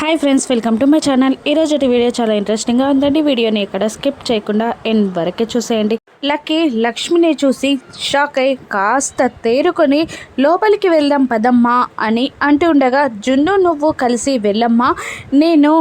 Hi friends welcome to my channel ఈరోజు video చాలా ఇంట్రెస్టింగ్గా ఉందండి. వీడియోని ఇక్కడ స్కిప్ చేయకుండా ఎండ్ వరకే చూసేయండి. లక్కీ లక్ష్మిని చూసి షాక్ అయి కాస్త తేరుకొని లోపలికి వెళ్దాం పదమ్మా అని అంటూ ఉండగా జున్ను నువ్వు కలిసి వెళ్ళమ్మా. నేను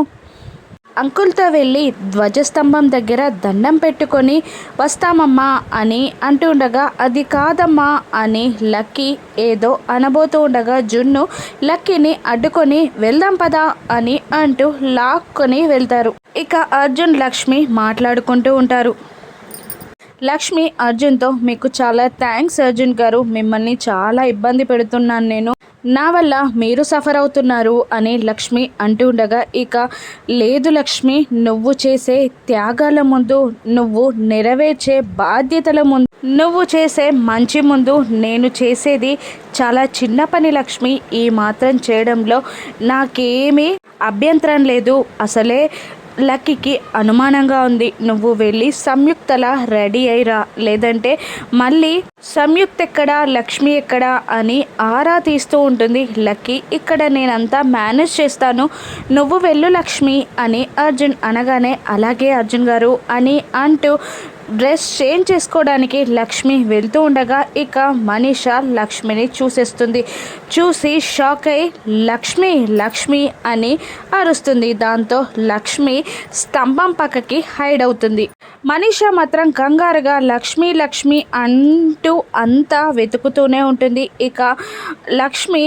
అంకుల్తో వెళ్ళి ధ్వజస్తంభం దగ్గర దండం పెట్టుకొని వస్తామమ్మా అని అంటూ ఉండగా అది కాదమ్మా అని లక్కీ ఏదో అనబోతూ ఉండగా జున్ను లక్కీని అడ్డుకొని వెళ్దాం పదా అని అంటూ లాక్కొని వెళ్తారు. ఇక అర్జున్ లక్ష్మి మాట్లాడుకుంటూ ఉంటారు. లక్ష్మి అర్జున్తో మీకు చాలా థ్యాంక్స్ అర్జున్ గారు. మిమ్మల్ని చాలా ఇబ్బంది పెడుతున్నాను నేను. నా వల్ల మీరు సఫర్ అవుతున్నారు అని లక్ష్మి అంటూ ఉండగా ఇక లేదు లక్ష్మి నువ్వు చేసే త్యాగాల ముందు నువ్వు నెరవేర్చే బాధ్యతల ముందు నువ్వు చేసే మంచి ముందు నేను చేసేది చాలా చిన్న పని లక్ష్మి. ఈ మాత్రం చేయడంలో నాకేమీ అభ్యంతరం లేదు. అసలే లక్కీకి అనుమానంగా ఉంది. నువ్వు వెళ్ళి సంయుక్తలా రెడీ అయ్యిరా. లేదంటే మళ్ళీ సంయుక్త ఎక్కడా లక్ష్మి ఎక్కడా అని ఆరా తీస్తూ ఉంటుంది. లక్కీ ఇక్కడ నేనంతా మేనేజ్ చేస్తాను. నువ్వు వెళ్ళు లక్ష్మి అని అర్జున్ అనగానే అలాగే అర్జున్ గారు అని అంటూ డ్రెస్ చేంజ్ చేసుకోవడానికి లక్ష్మి వెళ్తూ ఉండగా ఇక మనీష లక్ష్మిని చూసేస్తుంది. చూసి షాక్ అయి లక్ష్మి లక్ష్మి అని అరుస్తుంది. దాంతో లక్ష్మి స్తంభం పక్కకి హైడ్ అవుతుంది. మనీష మాత్రం కంగారుగా లక్ష్మి లక్ష్మి అంటూ అంతా వెతుకుతూనే ఉంటుంది. ఇక లక్ష్మి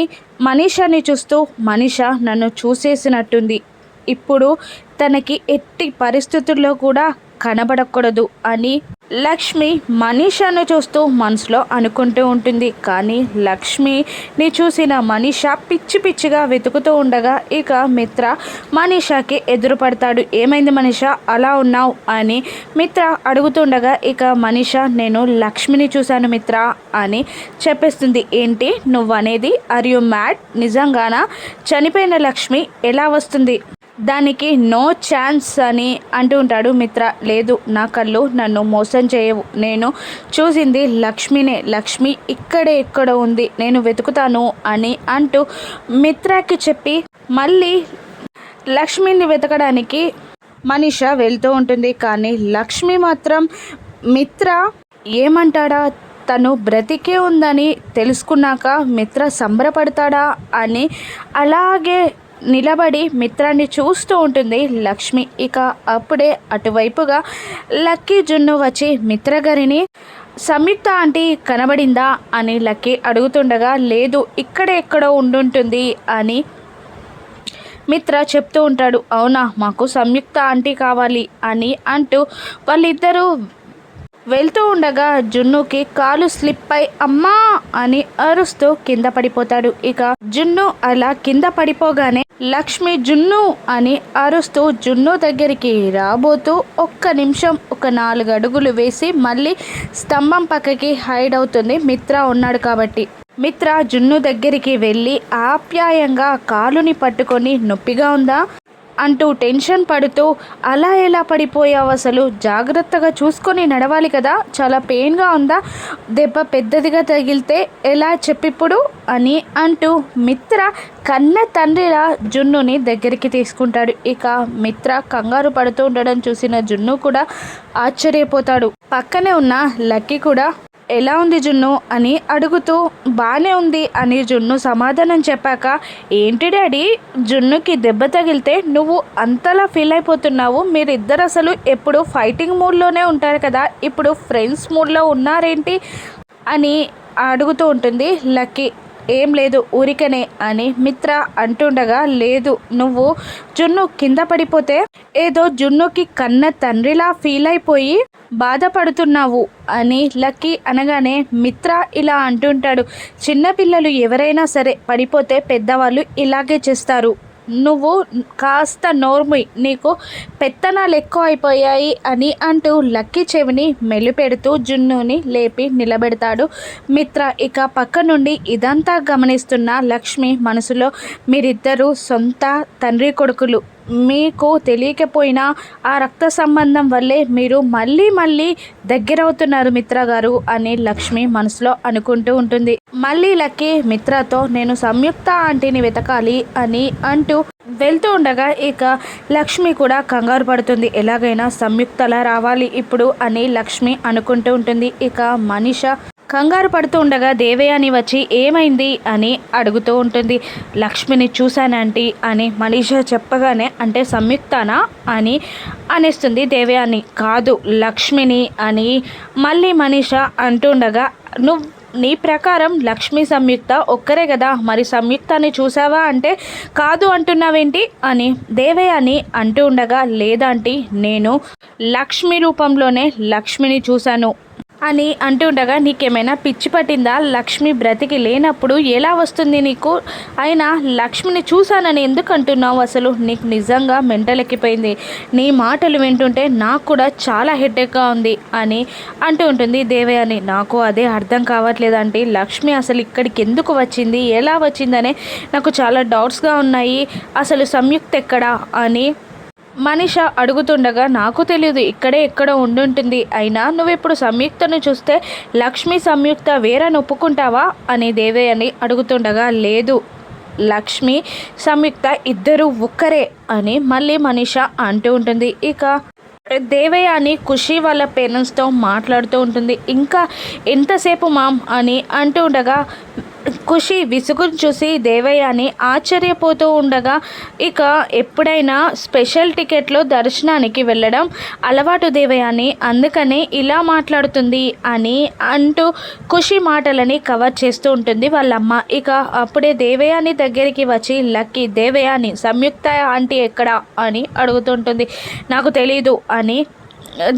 మనీషాని చూస్తూ మనీష నన్ను చూసేసినట్టుంది. ఇప్పుడు తనకి ఎట్టి పరిస్థితుల్లో కూడా కనబడకూడదు అని లక్ష్మి మనీషాను చూస్తూ మనసులో అనుకుంటూ ఉంటుంది. కానీ లక్ష్మిని చూసిన మనీష పిచ్చి పిచ్చిగా వెతుకుతూ ఉండగా ఇక మిత్ర మనీషాకి ఎదురుపడతాడు. ఏమైంది మనీష? అలా ఉన్నావు? అని మిత్ర అడుగుతుండగా ఇక మనీష నేను లక్ష్మిని చూశాను మిత్ర అని చెప్పేస్తుంది. ఏంటి? నువ్వనేది? ఆర్ యు మ్యాడ్ నిజంగానా? చనిపోయిన లక్ష్మి ఎలా వస్తుంది? దానికి నో ఛాన్స్ అని అంటూ ఉంటాడు మిత్ర. లేదు నా కళ్ళు నన్ను మోసం చేయవు. నేను చూసింది లక్ష్మినే. లక్ష్మి ఇక్కడే ఎక్కడ ఉంది? నేను వెతుకుతాను అని అంటూ మిత్రకి చెప్పి మళ్ళీ లక్ష్మిని వెతకడానికి మనిష వెళ్తూ ఉంటుంది. కానీ లక్ష్మి మాత్రం మిత్ర ఏమంటాడా? తను బ్రతికే ఉందని తెలుసుకున్నాక మిత్ర సంబరపడతాడా అని అలాగే నిలబడి మిత్రాన్ని చూస్తూ ఉంటుంది లక్ష్మి. ఇక అప్పుడే అటువైపుగా లక్కీ జున్ను వచ్చి మిత్రగారిని సంయుక్త ఆంటీ కనబడిందా? అని లక్కీ అడుగుతుండగా లేదు ఇక్కడే ఎక్కడో ఉండుంటుంది అని మిత్ర చెప్తూ ఉంటాడు. అవునా మాకు సంయుక్త ఆంటీ కావాలి అని అంటూ వాళ్ళిద్దరూ వెళ్తూ ఉండగా జున్నుకి కాలు స్లిప్ అయి అమ్మా అని అరుస్తూ కింద పడిపోతాడు. ఇక జున్ను అలా కింద పడిపోగానే లక్ష్మి జున్ను అని అరుస్తూ జున్ను దగ్గరికి రాబోతూ ఒక్క నిమిషం ఒక నాలుగు అడుగులు వేసి మళ్ళీ స్తంభం పక్కకి హైడ్ అవుతుంది. మిత్ర ఉన్నాడు కాబట్టి. మిత్ర జున్ను దగ్గరికి వెళ్ళి ఆప్యాయంగా కాలుని పట్టుకొని నొప్పిగా ఉందా? అంటూ టెన్షన్ పడుతూ అలా ఎలా పడిపోయావు అసలు జాగ్రత్తగా చూసుకొని నడవాలి కదా? చాలా పెయిన్గా ఉందా? దెబ్బ పెద్దదిగా తగిలితే ఎలా చెప్పిప్పుడు? అని అంటూ మిత్ర కన్న తండ్రిలా జున్నుని దగ్గరికి తీసుకుంటాడు. ఇక మిత్ర కంగారు పడుతూ ఉండడం చూసిన జున్ను కూడా ఆశ్చర్యపోతాడు. పక్కనే ఉన్న లక్కీ కూడా ఎలా ఉంది జున్ను అని అడుగుతూ బాగానే ఉంది అని జున్ను సమాధానం చెప్పాక ఏంటి డాడీ జున్నుకి దెబ్బ తగిలితే నువ్వు అంతలా ఫీల్ అయిపోతున్నావు. మీరిద్దరు అసలు ఎప్పుడు ఫైటింగ్ మూడ్లోనే ఉంటారు కదా ఇప్పుడు ఫ్రెండ్స్ మూడ్లో ఉన్నారేంటి? అని అడుగుతూ ఉంటుంది లక్కీ. ఏం లేదు ఊరికనే అని మిత్ర అంటుండగా లేదు నువ్వు జున్ను కింద పడిపోతే ఏదో జున్నుకి కన్న తండ్రిలా ఫీల్ అయిపోయి బాధపడుతున్నావు అని లక్కీ అనగానే మిత్ర ఇలా అంటుంటాడు. చిన్నపిల్లలు ఎవరైనా సరే పడిపోతే పెద్దవాళ్ళు ఇలాగే చేస్తారు. నువ్వు కాస్త నోర్మి నీకు పెత్తనాలు ఎక్కువ అయిపోయాయి అని అంటూ లక్కీ చెవిని మెలిపెడుతూ జున్నుని లేపి నిలబెడతాడు. మిత్ర ఇక పక్క నుండి ఇదంతా గమనిస్తున్న లక్ష్మి మనసులో మీరిద్దరూ సొంత తండ్రి కొడుకులు. మీకు తెలియకపోయినా ఆ రక్త సంబంధం వల్లే మీరు మళ్ళీ మళ్ళీ దగ్గరవుతున్నారు మిత్ర గారు అని లక్ష్మి మనసులో అనుకుంటూ ఉంటుంది. మళ్ళీ లక్కీ మిత్రతో నేను సంయుక్త ఆంటీని వెతకాలి అని అంటూ వెళ్తూ ఉండగా ఇక లక్ష్మి కూడా కంగారు పడుతుంది. ఎలాగైనా సంయుక్తలా రావాలి ఇప్పుడు అని లక్ష్మి అనుకుంటూ ఉంటుంది. ఇక మనిష కంగారు పడుతూ ఉండగా దేవయాని వచ్చి ఏమైంది? అని అడుగుతూ ఉంటుంది. లక్ష్మిని చూశానంటీ అని మనీష చెప్పగానే అంటే సంయుక్తనా? అని అనేస్తుంది దేవయాని. కాదు లక్ష్మిని అని మళ్ళీ మనీష అంటుండగా నువ్వు నీ ప్రకారం లక్ష్మి సంయుక్త ఒక్కరే కదా? మరి సంయుక్తాన్ని చూసావా అంటే కాదు అంటున్నావేంటి? అని దేవయాని అంటూ ఉండగా లేదంటే నేను లక్ష్మి రూపంలోనే లక్ష్మిని చూశాను. అని అంటుండగా నీకేమైనా పిచ్చి పట్టిందా? లక్ష్మి బ్రతికి లేనప్పుడు ఎలా వస్తుంది నీకు? అయినా లక్ష్మిని చూశానని ఎందుకు అంటున్నావు అసలు? నీకు నిజంగా మెంటలెక్కిపోయింది నీ మాటలు వింటుంటే నాకు కూడా చాలా హెడ్డేక్గా ఉంది అని అంటూ ఉంటుంది అని. నాకు అదే అర్థం కావట్లేదంటే లక్ష్మి అసలు ఇక్కడికి ఎందుకు వచ్చింది? ఎలా వచ్చిందనే నాకు చాలా డౌట్స్గా ఉన్నాయి. అసలు సంయుక్త ఎక్కడా అని మనిష అడుగుతుండగా నాకు తెలియదు ఇక్కడే ఎక్కడో ఉండుంటుంది. అయినా నువ్వు ఇప్పుడు సంయుక్తను చూస్తే లక్ష్మి సంయుక్త వేరని ఒప్పుకుంటావా అని దేవయ్యని అడుగుతుండగా లేదు లక్ష్మి సంయుక్త ఇద్దరు ఒక్కరే అని మళ్ళీ మనిష అంటూ ఉంటుంది. ఇక దేవయ్య అని ఖుషి వాళ్ళ పేరెంట్స్తో మాట్లాడుతూ ఉంటుంది. ఇంకా ఎంతసేపు మామ్? అని అంటూ ఉండగా ఖుషి విసుగును చూసి దేవయ్యని ఆశ్చర్యపోతూ ఉండగా ఇక ఎప్పుడైనా స్పెషల్ టికెట్లో దర్శనానికి వెళ్ళడం అలవాటు దేవయాని అందుకనే ఇలా మాట్లాడుతుంది అని అంటూ ఖుషి మాటలని కవర్ చేస్తూ ఉంటుంది వాళ్ళమ్మ. ఇక అప్పుడే దేవయాని దగ్గరికి వచ్చి లక్కీ దేవయాని సంయుక్త ఆంటీ ఎక్కడ? అని అడుగుతుంటుంది నాకు తెలీదు అని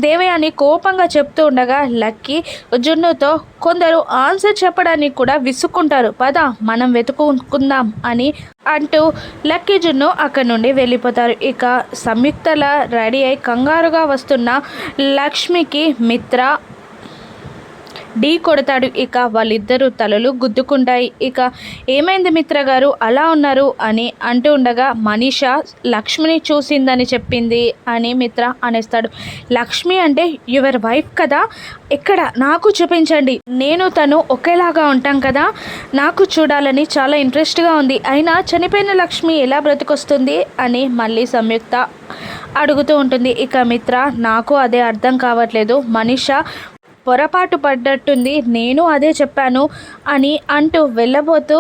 దేవయాని కోపంగా చెప్తూ ఉండగా లక్కీ జున్నుతో కొందరు ఆన్సర్ చెప్పడానికి కూడా విసుక్కుంటారు. పద మనం వెతుకుందాం అని అంటూ లక్కీ జున్ను అక్కడి నుండి వెళ్ళిపోతారు. ఇక సంయుక్తల రెడీ అయి కంగారుగా వస్తున్న లక్ష్మికి మిత్ర ఢీ కొడతాడు. ఇక వాళ్ళిద్దరూ తలలు గుద్దుకుంటాయి. ఇక ఏమైంది మిత్ర గారు? అలా ఉన్నారు అని అంటూ ఉండగా మనీష లక్ష్మిని చూసిందని చెప్పింది అని మిత్ర అనేస్తాడు. లక్ష్మి అంటే యువర్ వైఫ్ కదా? ఎక్కడ నాకు చూపించండి. నేను తను ఒకేలాగా ఉంటాం కదా? నాకు చూడాలని చాలా ఇంట్రెస్ట్గా ఉంది. అయినా చనిపోయిన లక్ష్మి ఎలా బ్రతికొస్తుంది? అని మళ్ళీ సంయుక్త అడుగుతూ ఉంటుంది. ఇక మిత్ర నాకు అదే అర్థం కావట్లేదు. మనిష పొరపాటు పడ్డట్టుంది నేను అదే చెప్పాను అని అంటూ వెళ్ళబోతూ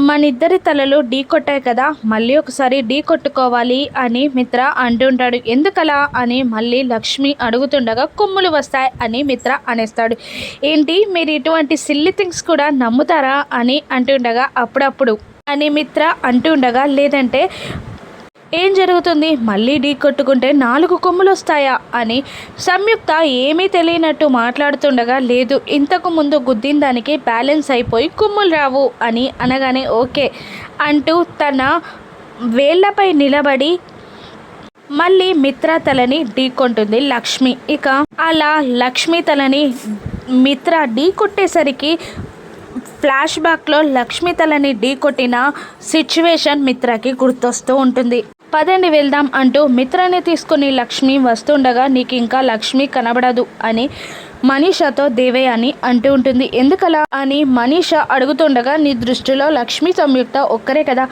మనిద్దరి తలలు ఢీ కొట్టాయి కదా మళ్ళీ ఒకసారి ఢీ కొట్టుకోవాలి అని మిత్ర అంటుంటాడు ఎందుకలా? అని మళ్ళీ లక్ష్మి అడుగుతుండగా కొమ్ములు వస్తాయి అని మిత్ర అనేస్తాడు. ఏంటి? మీరు ఇటువంటి సిల్లి థింగ్స్ కూడా నమ్ముతారా? అని అంటుండగా అప్పుడప్పుడు అని మిత్ర అంటుండగా లేదంటే ఏం జరుగుతుంది? మళ్ళీ ఢీ కొట్టుకుంటే నాలుగు కొమ్ములు వస్తాయా అని సంయుక్త ఏమీ తెలియనట్టు మాట్లాడుతుండగా లేదు ఇంతకు ముందు గుద్దిన దానికి బ్యాలెన్స్ అయిపోయి కొమ్ములు రావు అని అనగానే ఓకే అంటూ తన వేళ్ళపై నిలబడి మళ్ళీ మిత్ర తలని ఢీకొంటుంది లక్ష్మి. ఇక అలా లక్ష్మి తలని మిత్ర ఢీ కొట్టేసరికి ఫ్లాష్ బ్యాక్లో లక్ష్మి తలని ఢీ కొట్టిన సిచ్యువేషన్ మిత్రకి గుర్తొస్తూ ఉంటుంది. పదండి వెళ్దాం అంటూ మిత్రాన్ని తీసుకుని లక్ష్మి వస్తుండగా నీకు ఇంకా లక్ష్మి కనబడదు అని మనీషాతో దేవే అని అంటూ ఉంటుంది. ఎందుకలా? అని మనీష అడుగుతుండగా నీ దృష్టిలో లక్ష్మి సంయుక్త ఒక్కరే కదా.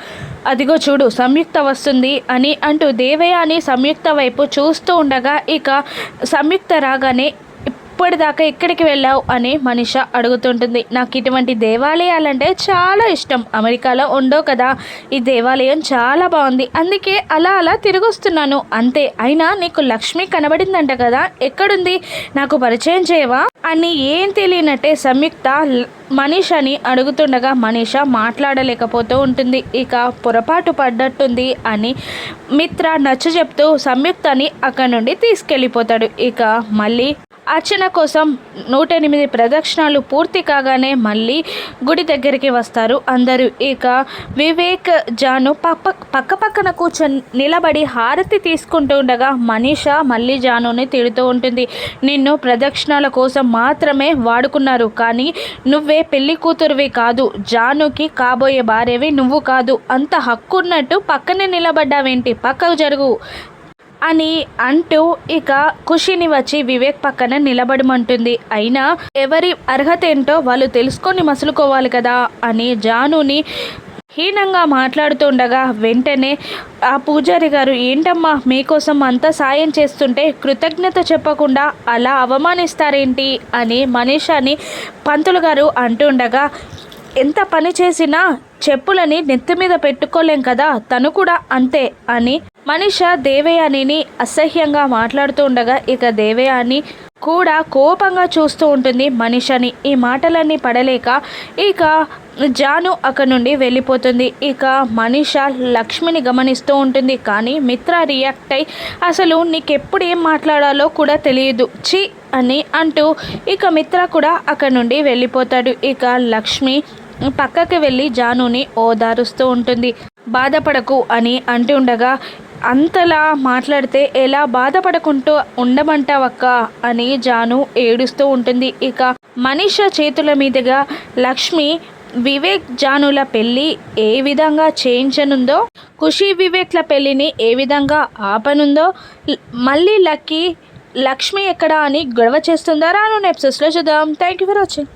అదిగో చూడు సంయుక్త వస్తుంది అని అంటూ దేవయ్య అని సంయుక్త వైపు చూస్తూ ఉండగా ఇక సంయుక్త రాగానే ఇప్పటిదాకా ఎక్కడికి వెళ్ళావు అని మనిష అడుగుతుంటుంది. నాకు ఇటువంటి దేవాలయాలంటే చాలా ఇష్టం. అమెరికాలో ఉండో కదా. ఈ దేవాలయం చాలా బాగుంది. అందుకే అలా అలా తిరిగొస్తున్నాను. అంతే. అయినా నీకు లక్ష్మి కనబడిందంట కదా. ఎక్కడుంది? నాకు పరిచయం చేయవా? అని ఏం తెలియనట్టే సంయుక్త మనీష్ అని అడుగుతుండగా మనీష మాట్లాడలేకపోతూ ఉంటుంది. ఇక పొరపాటు పడ్డట్టుంది అని మిత్ర నచ్చ చెప్తూ సంయుక్తని అక్కడి నుండి తీసుకెళ్ళిపోతాడు. ఇక మళ్ళీ అర్చన కోసం నూట ఎనిమిది ప్రదక్షిణాలు పూర్తి కాగానే మళ్ళీ గుడి దగ్గరికి వస్తారు. అందరూ ఇక వివేక్ జాను పక్క పక్క పక్కన కూర్చొని నిలబడి హారతి తీసుకుంటూ ఉండగా మనీష మళ్ళీ జానుని తిడుతూ ఉంటుంది. నిన్ను ప్రదక్షిణాల కోసం మాత్రమే వాడుకున్నారు. కానీ నువ్వే పెళ్ళి కూతురువి కాదు. జానుకి కాబోయే భార్యవి నువ్వు కాదు. అంత హక్కున్నట్టు పక్కనే నిలబడ్డావేంటి? పక్కకు జరుగు. అని అంటూ ఇక ఖుషిని వచ్చి వివేక్ పక్కన నిలబడమంటుంది. అయినా ఎవరి అర్హత ఏంటో వాళ్ళు తెలుసుకొని మసులుకోవాలి కదా అని జానుని హీనంగా మాట్లాడుతుండగా వెంటనే ఆ పూజారి గారు ఏంటమ్మా మీకోసం అంతా సాయం చేస్తుంటే కృతజ్ఞత చెప్పకుండా అలా అవమానిస్తారేంటి? అని మనీషాని పంతులు గారు అంటుండగా ఎంత పని చేసినా చెప్పులని నెత్తి మీద పెట్టుకోలేం కదా తను కూడా అంతే అని మనిష దేవయానిని అసహ్యంగా మాట్లాడుతూ ఉండగా ఇక దేవయాని కూడా కోపంగా చూస్తూ ఉంటుంది మనిషని. ఈ మాటలన్నీ పడలేక ఇక జాను అక్కడి నుండి వెళ్ళిపోతుంది. ఇక మనిష లక్ష్మిని గమనిస్తూ ఉంటుంది. కానీ మిత్ర రియాక్ట్ అయి అసలు నీకెప్పుడు ఏం మాట్లాడాలో కూడా తెలియదు. చి అని అంటూ ఇక మిత్ర కూడా అక్కడి నుండి వెళ్ళిపోతాడు. ఇక లక్ష్మి పక్కకి వెళ్ళి జానుని ఓదారుస్తూ ఉంటుంది. బాధపడకు అని అంటుండగా అంతలా మాట్లాడితే ఎలా బాధపడకుంటూ ఉండమంటావక్క అని జాను ఏడుస్తూ ఉంటుంది. ఇక మనిష చేతుల మీదుగా లక్ష్మి వివేక్ జానుల పెళ్ళి ఏ విధంగా చేయించనుందో ఖుషి వివేక్ల పెళ్ళిని ఏ విధంగా ఆపనుందో మళ్ళీ లక్కీ లక్ష్మి ఎక్కడా అని గొడవ చేస్తుందా? రాను నెప్సెస్లో చూద్దాం. Thank you for watching